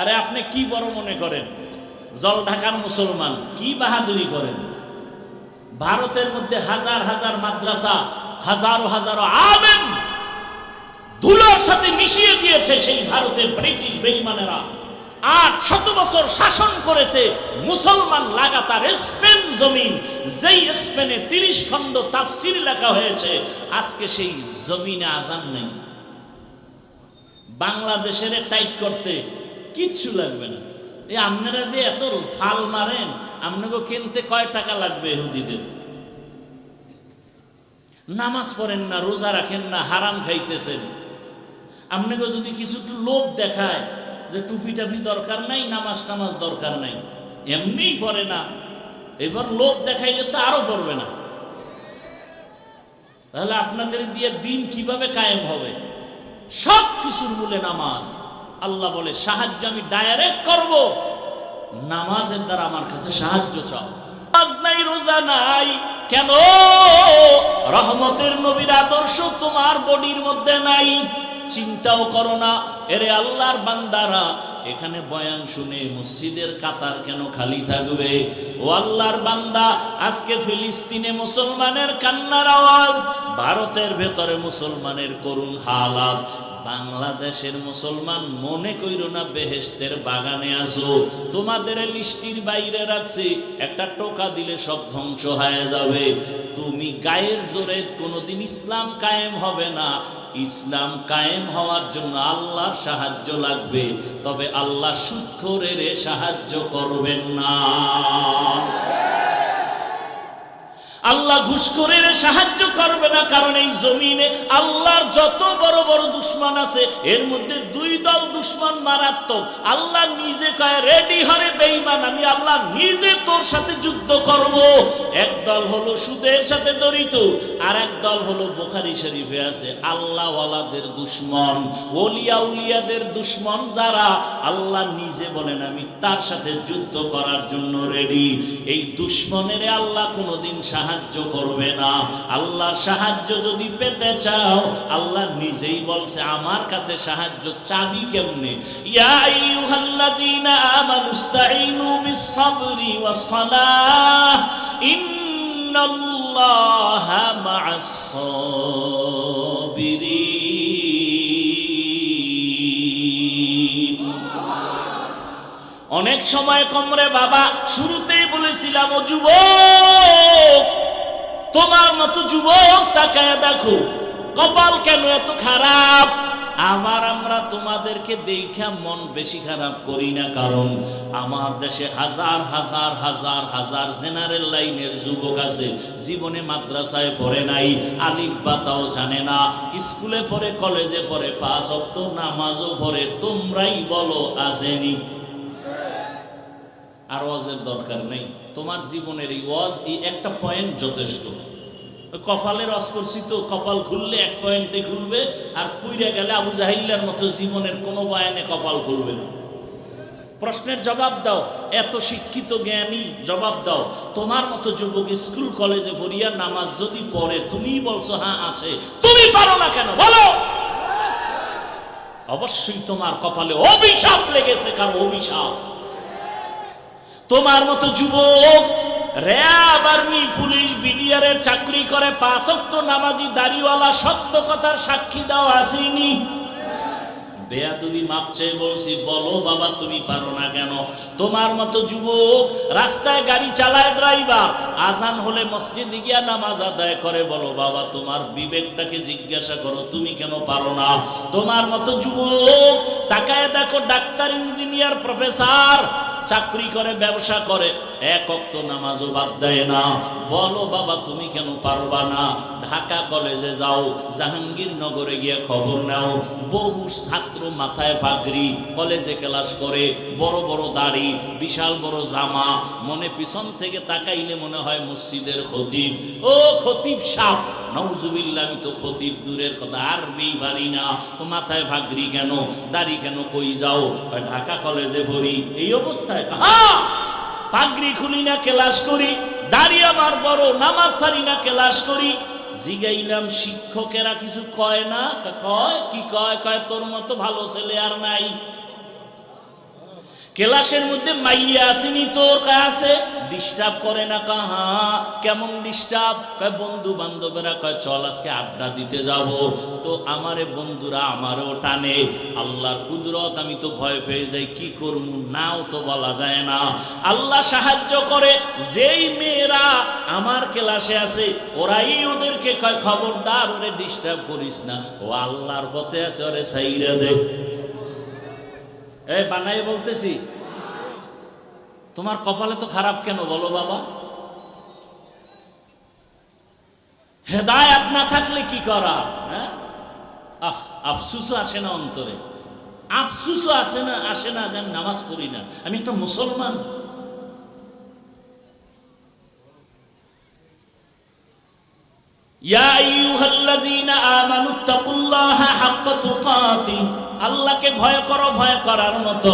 আরে আপনি কি বড় মনে করেন? জল ঢাকার মুসলমান, কি বাহাদুরি করেন? ভারতের মধ্যে হাজার হাজার মাদ্রাসা, হাজারো হাজারো আলেম ধুলোর সাথে মিশিয়ে দিয়েছে সেই ভারতের ব্রিটিশ বেইমানেরা। আট শত বছর শাসন করেছে মুসলমান লাগাতার স্পেন জমিন, যেই স্পেনে তিরিশ খণ্ড তাফসির লেখা হয়েছে, আজকে সেই জমিনে আজান নেই। বাংলাদেশের টাইট করতে কিচ্ছু লাগবে না। এই আপনারা যে এত ফাল মারেন, আপনাকে কিনতে কয় টাকা লাগবে এহুদিদের নামাজ পড়েন না, রোজা রাখেন না, হারাম খাইতেছেন। আপনাকে যদি কিছু একটু লোভ দেখায় যে টুপি টাপি দরকার নাই, নামাজ টামাজ দরকার নাই, এমনিই পড়ে না। এবার লোভ দেখাইলে তো আরও পড়বে না। তাহলে আপনাদের দিয়ে দিন কীভাবে কায়েম হবে? সব কিছুর মূলে নামাজ। আল্লাহ বলে, সাহায্য আমি ডাইরেক্ট করব। নামাজের দ্বারা আমার কাছে সাহায্য চাও। নামাজ নাই, রোজা নাই। কেন? রহমতের নবীর আদর্শ তোমার বডির মধ্যে নাই। চিন্তাও করো না। এরে আল্লাহর বান্দারা, এখানে বয়ান শুনে মসজিদের কাতার কেন খালি থাকবে? ও আল্লাহর বান্দা, আজকে ফিলিস্তিনে মুসলমানের কান্নার আওয়াজ, ভারতের ভেতরে মুসলমানের করুণ হালাত। বাংলাদেশের মুসলমান মনে কইর না বেহেস্তের বাগানে আসো তোমাদের লিস্টির বাইরে রাখছি, একটা টোকা দিলে সব ধ্বংস হয়ে যাবে। তুমি গায়ের জোরে কোনোদিন ইসলাম কায়েম হবে না। ইসলাম কায়েম হওয়ার জন্য আল্লাহর সাহায্য লাগবে, তবে আল্লাহ সুক্ষরের সাহায্য করবেন না। আল্লাহ ঘুষখোরের সাহায্য করবে না, কারণ এই জমিনে আল্লাহর যত বড় বড় দুশ্মন আছে, এর মধ্যে দুই দল দুশ্মন মারাত্মক। আল্লাহ নিজে কয় রেডি হরে বেঈমান, আমি আল্লাহ নিজে তোর সাথে যুদ্ধ করব। এক দল হলো সুদের সাথে জড়িত আর এক দল হলো বোখারি শরীফে আছে আল্লাহ ওয়ালাদের দুশ্মন, ওলিয়া উলিয়াদের দুশ্মন যারা আল্লাহ নিজে বলেন, আমি তার সাথে যুদ্ধ করার জন্য রেডি এই দুশ্মনের আল্লাহ কোনোদিন সাহায্য করবে না। আল্লাহর সাহায্য যদি পেতে চাও, আল্লাহ নিজেই বলছে, আমার কাছে সাহায্য চাবি কেমনে? অনেক সময় কমরে বাবা, শুরুতেই বলেছিলাম, ও যুবক তোমার মতো যুবক তাকায় দেখো, কপাল কেন এত খারাপ? আমার আমরা তোমাদেরকে দেখা মন বেশি খারাপ করি না, কারণ আমার দেশে হাজার হাজার হাজার হাজার জেনারেল লাইনের যুবক আছে, জীবনে মাদ্রাসায় পড়ে নাই, আলিফ বাতাও জানে না, স্কুলে পড়ে, কলেজে পড়ে, পাঁচ অক্ত নামাজও পড়ে, তোমরাই বলো, আসেনি। আর ওয়াজের দরকার নেই। তোমার জীবনের এই ওয়াজ, এই একটা পয়েন্ট যথেষ্ট। ওই কপালের রস করছি তো, কপাল খুললে এক পয়েন্টে খুলবে আর পুইরা গেলে আবু জাহিল্লার মতো জীবনের কোনো বয়ানে কপাল খুলবে না। প্রশ্নের জবাব দাও, এত শিক্ষিত জ্ঞানী, জবাব দাও। তোমার মতো যুবক স্কুল কলেজে পড়িয়া নামাজ যদি পড়ে তুমি বলছো হ্যাঁ আছে। তুমি পারো না কেন? বলো! অবশ্যই তোমার কপালে অভিশাপ লেগেছে, কারণ অভিশাপ। তোমার মতো যুবক, র্যাব আর্মি, পুলিশ বিডিআরের চাকরি করে পাঁচক্ত নামাজি, দাড়িওয়ালা, সত্য কথার সাক্ষী দাও আসেনি। বেয়াদুবি মাপ চেয়ে বলছি, বলো বাবা, তুমি পারো না কেন? তোমার মতো যুবক, রাস্তায় গাড়ি চালায় ড্রাইভার, আজান হলে মসজিদে গিয়া নামাজ আদায় করে, বলো বাবা, তোমার বিবেকটাকে জিজ্ঞাসা করো, তুমি কেন পারো না? তোমার মতো যুবক, তাকায় দেখো, ডাক্তার, ইঞ্জিনিয়ার, প্রফেসর চাকরি করে ব্যবসা করে। এক অক্ত নামাজও বাদ দেয় না। বলো, বাবা, তুমি কেন পারবা না? ঢাকা কলেজে যাও, জাহাঙ্গীরনগরে গিয়ে খবর নাও। বহু ছাত্র মাথায় পাগড়ি, কলেজে ক্লাস করে, বড় বড় দাড়ি, বিশাল বড় জামা, মনে পিছন থেকে তাকাইলে মনে হয় মসজিদের খতিব। ও খতিব সাপ নৌজুবিল্লা আমি তো খতিব দূরের কথা আরবি পারি না। তো মাথায় ভাগরি কেন? দাড়ি কেন কই যাও? ঢাকা কলেজে ভরি এই অবস্থায়? হ্যাঁ পাগড়ি খুলি না, ক্লাস করি। দাঁড়িয়ে আমার বড়, নামাজ সারি না, ক্লাস করি। জিগাইলাম, শিক্ষকেরা কিছু কয় না? কয়? কি কয়? কয়, তোর মতো ভালো ছেলে আর নাই। ক্লাসের মধ্যে মাইয়া আসেনি তোর কাছে? ডিস্টার্ব করে না কাহা কেমন ডিস্টার্ব? কয়, বন্ধু বান্ধবেরা কয়, চল আজকে আড্ডা দিতে যাব। তো আমারে বন্ধুরা আমারও টানে। আল্লাহর কুদরত, আমি তো ভয় পেয়ে যাই, কি করব নাও তো বলা যায় না। আল্লাহ সাহায্য করে। যেই মেয়েরা আমার ক্লাসে আছে, ওরাই ওদেরকে কয়, খবরদার, ওরে ডিস্টার্ব করিস না। ও আল্লাহর পথে আছে, ওরে সাইরা দে। এই বানাই বলতেছি, তোমার কপালে তো খারাপ কেন বলো বাবা? হেদায়াত না থাকলে কি করা? হ্যাঁ? আহ, আফসুসও আসে না অন্তরে। আফসুসও আসে না আসে না যে আমি নামাজ পড়ি না। আমি একটা মুসলমান। ইয়া আইয়ুহাল্লাযীনা আমানুত্তাকুল্লাহা হাক্কা তুকাতি। আল্লাহকে ভয় করো, ভয় করার মতো।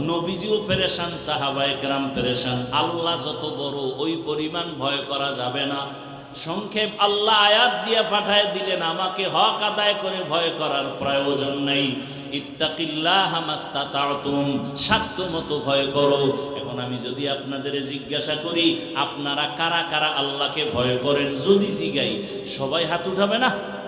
নবীজিও পেরেশান সাহাবায়ে কেরাম পেরেশান। আল্লাহ যত বড়, ওই পরিমাণ ভয় করা যাবে না। সংক্ষেপ আল্লাহ আয়াত দিয়ে পাঠায় দিলেন, আমাকে হক আদায় করে ভয় করার প্রয়োজন নেই। মতো ভয় করো। এখন আমি যদি আপনাদের জিজ্ঞাসা করি, আপনারা কারা কারা আল্লাহকে ভয় করেন? যদি জিগাই, সবাই হাত উঠাবে না?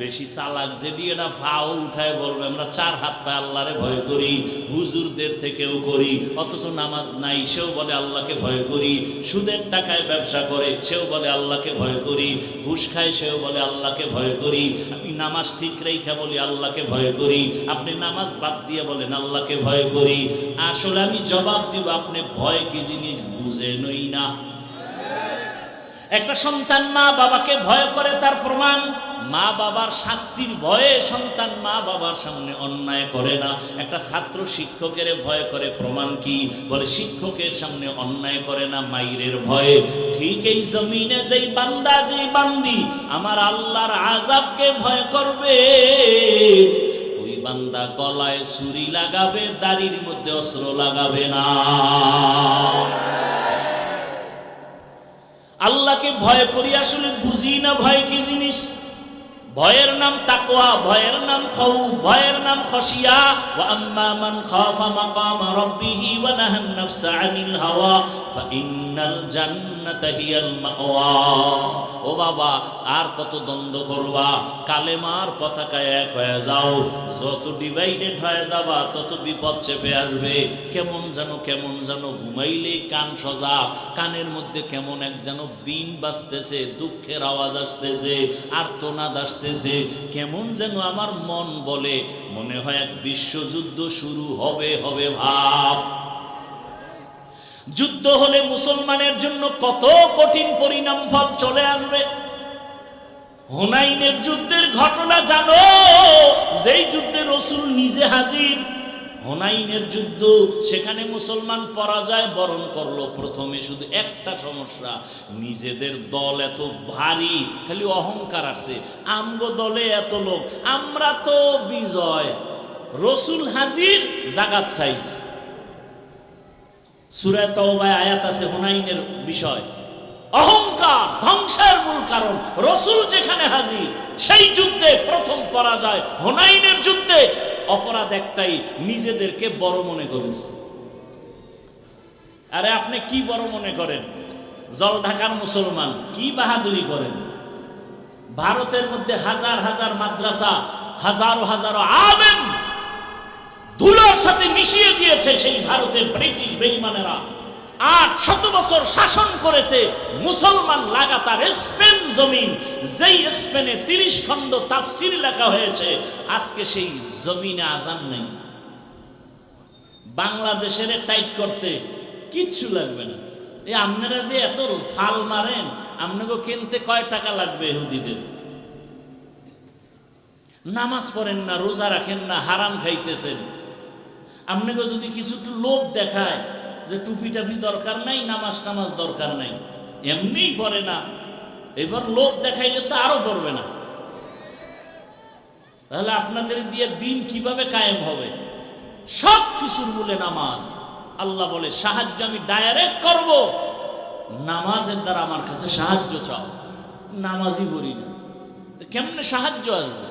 বেশি চালাক যে দিয়ে না ফাও উঠায় বলবে, আমরা চার হাত পায়ে আল্লাহরে ভয় করি, হুজুরদের থেকেও করি, অথচ নামাজ নাই, সেও বলে আল্লাহকে ভয় করি, সুদের টাকায় ব্যবসা করে, সেও বলে আল্লাহকে ভয় করি, ঘুষ খায়, সেও বলে আল্লাহকে ভয় করি, আমি নামাজ ঠিক রেখা বলি, আল্লাহকে ভয় করি, আপনি নামাজ বাদ দিয়ে বলেন, আল্লাহকে ভয় করি। আসলে আমি জবাব দিব, আপনি ভয় কি জিনিস বুঝেনই না। একটা সন্তান মা বাবাকে ভয় করে তার প্রমাণ, মা বাবার শাস্তির ভয়ে সন্তান মা বাবার সামনে অন্যায় করে না। একটা ছাত্র শিক্ষকের ভয় করে প্রমাণ কি? বলে, শিক্ষকের সামনে অন্যায় করে না মাইরের ভয়ে। ঠিক এই জমিনে যেই বান্দা, যেই বান্দি, আমার আল্লাহর আজাবকে ভয় করবে। ওই বান্দা গলায় ছুরি লাগাবে, দাড়ির মধ্যে অস্ত্র লাগাবে না। আল্লাহকে ভয় করি আসলে বুঝি না ভয় কি জিনিস? ভয়ের নাম তাকওয়া, ভয়ের নাম খাউ, ভয়ের নাম খসিয়া ওয়া আম্মা মান খাফা মাকামা রাব্বিহি ওয়া নাহান নাফসা আনিল হাওয়া ফাইন্নাল জান্নাতা হিয়াল মাওয়া। ও বাবা, আর কত দ্বন্দ্ব করবা? কালেমার পতাকায় এক হয়ে যাও। যত ডিভাইডেড হয়ে যাবা, তত বিপদ চেপে আসবে। কেমন যেন কেমন যেন ঘুমাইলে কান সজা। কানের মধ্যে কেমন এক যেন বিন বাজতেছে, দুঃখের আওয়াজ আসতেছে। আর্তনাদ আসতেছে কেমন যেন আমার মন বলে, মনে হয় এক বিশ্বযুদ্ধ শুরু হবে হবে ভাব। যুদ্ধ হলে মুসলমানের জন্য কত কঠিন পরিণাম ফল চলে আসবে। হোনাইনের যুদ্ধের ঘটনা জানো, যেই যুদ্ধে রসুল নিজে হাজির হোনাইনের যুদ্ধ, সেখানে মুসলমান পরাজয় বরণ করল। প্রথমে শুধু একটা সমস্যা, নিজেদের দল এত ভারী, খালি অহংকার আছে। আমগো দলে এত লোক, আমরা তো বিজয়। রসুল হাজির জাগাত সাইজ সুরায় তওবায় আয়াত আছে হুনাইনের বিষয়। অহংকার ধ্বংসের মূল কারণ। রসুল যেখানে হাজির, সেই যুদ্ধে প্রথম পরাজয় হুনাইনের যুদ্ধে। অপরাধ একটাই, নিজেদেরকে বড় মনে করেছে। আরে আপনি কি বড় মনে করেন? জল ঢাকার মুসলমান, কি বাহাদুরি করেন? ভারতের মধ্যে হাজার হাজার মাদ্রাসা, হাজারো হাজারো আলেম ধুলোর সাথে মিশিয়ে দিয়েছে সেই ভারতের ব্রিটিশ বেইমানেরা। আট শত বছর শাসন করেছে মুসলমান লাগাতার স্পেন জমিন, যেই স্পেনে তিরিশ খণ্ড তাফসির লেখা হয়েছে, আজকে সেই জমিনে আজান নেই। বাংলাদেশের টাইট করতে কিচ্ছু লাগবে না। এই আপনারা যে এত ফাল মারেন, আপনাকে কিনতে কয় টাকা লাগবে হুদিদের নামাজ পড়েন না, রোজা রাখেন না, হারাম খাইতেছেন। আপনাকে যদি কিছু একটু লোভ দেখায় যে টুপি টাপি দরকার নাই নামাজ টামাজ দরকার নাই, এমনিই পড়ে না। এবার লোভ দেখাইলে তো আরও পড়বে না। তাহলে আপনাদের দিয়ে দিন কীভাবে কায়েম হবে? সব কিছুর মূলে নামাজ। আল্লাহ বলে, সাহায্য আমি ডাইরেক্ট করব। নামাজের দ্বারা আমার কাছে সাহায্য চাও। নামাজই করি না। কেমনে সাহায্য আসবে?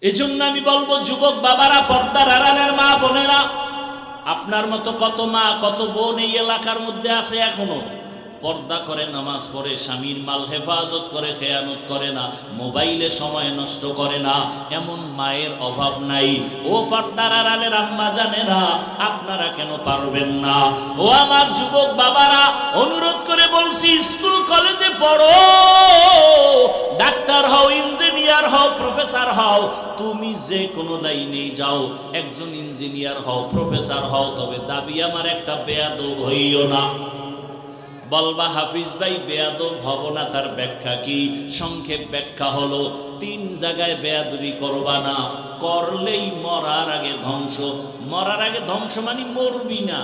এজন্য আমি বলব, যুবক বাবারা, পর্দার আড়ালের মা বোনেরা আপনার মতো কত মা, কত বোন এই এলাকার মধ্যে আছে এখনও? পর্দা করে নামাজ পড়ে, স্বামীর মাল হেফাজত করে, খেয়ানত করে না, মোবাইলে সময় নষ্ট করে না, এমন মায়ের অভাব নাই। ও পর্দার আড়ালের আম্মা জানেরা আপনারা কেন পারবেন না? ও আমার যুবক বাবারা, অনুরোধ করে বলছি, স্কুল, কলেজে পড়ো। ডাক্তার হও, ইঞ্জিনিয়ার হও, প্রফেসর হও, তুমি যে কোনো লাইনে যাও, একজন ইঞ্জিনিয়ার হও, প্রফেসর হও, তবে দাবি আমার একটা বেয়াদব হইও না। বলবা, হাফিজ ভাই, বেয়াদব হব না, তার ব্যাখ্যা কি? সংক্ষেপ ব্যাখ্যা হলো, তিন জায়গায় বেয়াদবি করবা না, করলেই মরার আগে ধ্বংস। মরার আগে ধ্বংস মানে মরবি না।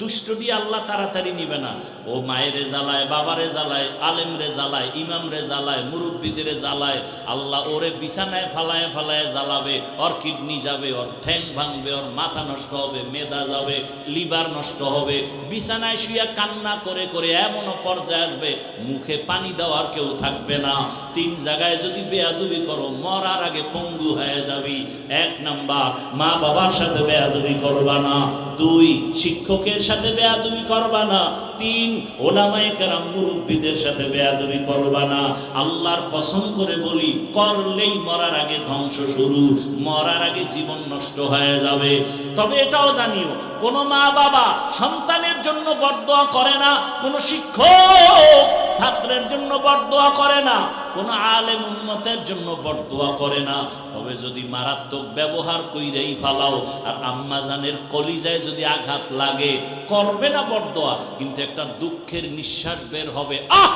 দুষ্টটি আল্লাহ তাড়াতাড়ি নিবে না। ও মায়েরে জ্বালায়, বাবারে জ্বালায়, আলেমরে জ্বালায়, ইমামরে জ্বালায়, মুরব্বীদের জ্বালায়, আল্লাহ ওরে বিছানায় ফালায় ফালায় জ্বালাবে, ওর কিডনি যাবে, ওর ঠ্যাং ভাঙবে, ওর মাথা নষ্ট হবে, মেদা যাবে, লিভার নষ্ট হবে। বিছানায় শুয়ে কান্না করে করে এমন পর্যায়ে আসবে, মুখে পানি দেওয়ার কেউ থাকবে না। তিন জায়গায় যদি বেয়াদুবি করো, মরার আগে পঙ্গু হয়ে যাবি। এক নাম্বার মা বাবার সাথে বেয়াদুবি করবা না। দুই, শিক্ষকের সাথে বেয়াদুবি করবা না। তিন ওলামায়ে কেরাম মুরব্বীদের সাথে বেয়াদবি করবা না। আল্লাহর কসম করে বলি, করলেই মরার আগে ধ্বংস শুরু, মরার আগে জীবন নষ্ট হয়ে যাবে। তবে এটাও জানিও, কোন মা বাবা সন্তানের জন্য বরদোয়া করে না, কোন শিক্ষক ছাত্রের জন্য বরদোয়া করে না, কোন আলেম উন্মতের জন্য বরদোয়া করে না। তবে যদি মারাত্মক ব্যবহার কইরেই ফালাও, আর আম্মাজানের কলিজায় যদি আঘাত লাগে, করবে না বরদোয়া, কিন্তু একটা দুঃখের নিঃশ্বাস বের হবে। আহ!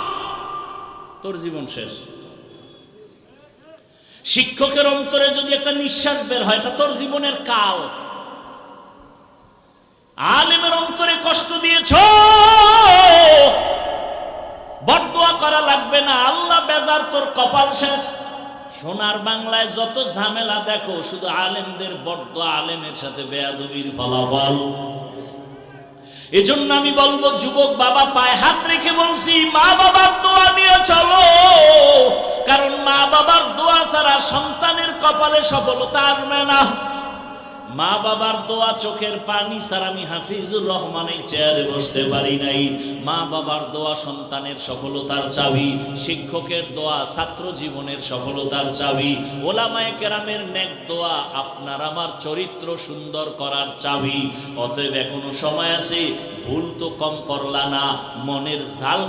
তোর জীবন শেষ। শিক্ষকের অন্তরে যদি একটা নিঃশ্বাস বের হয়, এটা তোর জীবনের কাল। আলেমের অন্তরে কষ্ট দিয়েছ। বরদোয়া করা লাগবে না। আল্লাহ বেজার, তোর কপাল শেষ। সোনার বাংলায় যত ঝামেলা দেখো, শুধু আলেমদের বড্ড আলেমের সাথে বেয়াদবির ফলাফল। এজন্য আমি বলব, যুবক বাবা পায়ে হাত রেখে বলছি, মা বাবার দোয়া নিয়ে চলো। কারণ মা বাবার দোয়া ছাড়া সন্তানের কপালে সফলতা আসবে না। মা বাবার দোয়া চোখের পানি ছাড়া আমি হাফিজুর রহমান এই চেয়ারে বসতে পারি নাই। মা বাবার দোয়া সন্তানের সফলতার চাবি, শিক্ষকের দোয়া, ছাত্র জীবনের সফলতার চাবি, ওলামায়ে কেরামের ন্যাক দোয়া আপনার আমার চরিত্র সুন্দর করার চাবি। অতএব এখনও সময় আছে, ভুল তো কম করলা না, মনের ঝাল